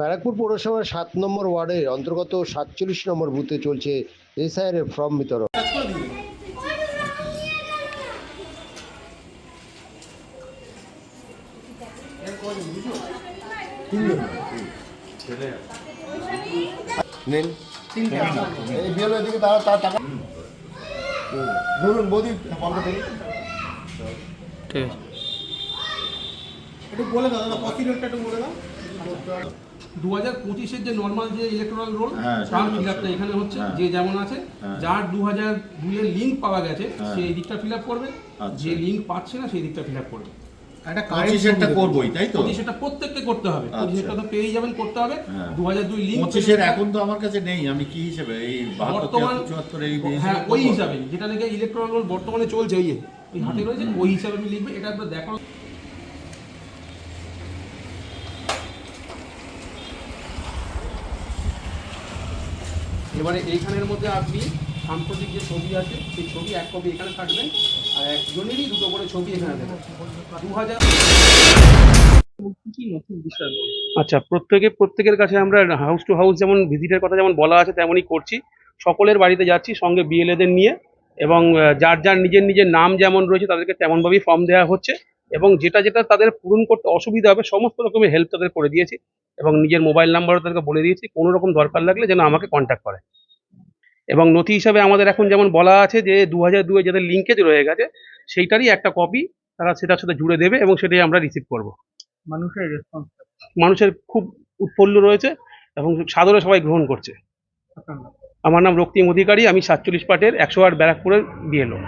ব্যারাকপুর পৌরসভার সাত নম্বর ওয়ার্ডের অন্তর্গত সাতচল্লিশ নম্বর বুথে চলছে এসআইআর এর ফর্ম বিতরণ। ধরুন বৌদি ঠিক আছে। একটু বলে দাও দাদা প্রসিডিওরটা একটু বলে দাও। দু হাজার পঁচিশের যে নর্মাল যে ইলেকট্রাল রোল হ্যাঁ, ফর্ম ফিল এখানে হচ্ছে হ্যাঁ। যে যেমন আছে হ্যাঁ। যার দু হাজার দুইয়ের লিঙ্ক পাওয়া গেছে। সে এই দিকটা ফিল আপ করবে আচ্ছা। যে লিঙ্ক পাচ্ছে না সেই দিকটা ফিল আপ করবে একটা করবোই তাই তো প্রত্যেককে করতে হবে আচ্ছা। পঁচিশেরটা তো পেয়েই যাবেন করতে হবে। দু হাজার দুই লিঙ্ক পঁচিশের এখন তো আমার কাছে নেই আমি কি হিসেবে এই বর্তমান হ্যাঁ ওই হিসাবে যেটা নাকি ইলেকট্রাল রোল বর্তমানে চলছে হাতে রয়েছে ওই হিসাবে আমি লিখবে এটা একবার দেখো এবারে এইখানের মধ্যে আপনি সাম্প্রতিক যে ছবি আছে, সেই ছবি এক কপি এখানে থাকবে, আর একজনেরই দুটো করে ছবি এখানে দেবে। দু হাজার আচ্ছা প্রত্যেকে, প্রত্যেকের কাছে আমরা হাউস টু হাউস যেমন ভিজিটের কথা যেমন বলা আছে, তেমনই করছি। সকলের বাড়িতে যাচ্ছি, সঙ্গে বিএলএদের নিয়ে, এবং যার যার নিজের নিজের নাম যেমন রয়েছে, তাদেরকে তেমনভাবেই ফর্ম দেওয়া হচ্ছে। এবং যেটা যেটা তাদের পূরণ করতে অসুবিধা হবে সমস্ত রকমের হেল্প তাদের করে দিয়েছি এবং নিজের মোবাইল নাম্বারও তাদেরকে বলে দিয়েছি কোনো রকম দরকার লাগলে যেন আমাকে কন্ট্যাক্ট করে। এবং নথি হিসাবে আমাদের এখন যেমন বলা আছে যে দু হাজার দুয়ে যাদের লিঙ্কেজ রয়ে গেছে সেইটারই একটা কপি তারা সেটার সাথে জুড়ে দেবে এবং সেটাই আমরা রিসিভ করব। মানুষের রেসপন্স মানুষের খুব উৎফুল্ল রয়েছে এবং সাদরে সবাই গ্রহণ করছে। আমার নাম রক্তিম অধিকারী আমি সাতচল্লিশ পাটের একশো আট ব্যারাকপুরের বিএলও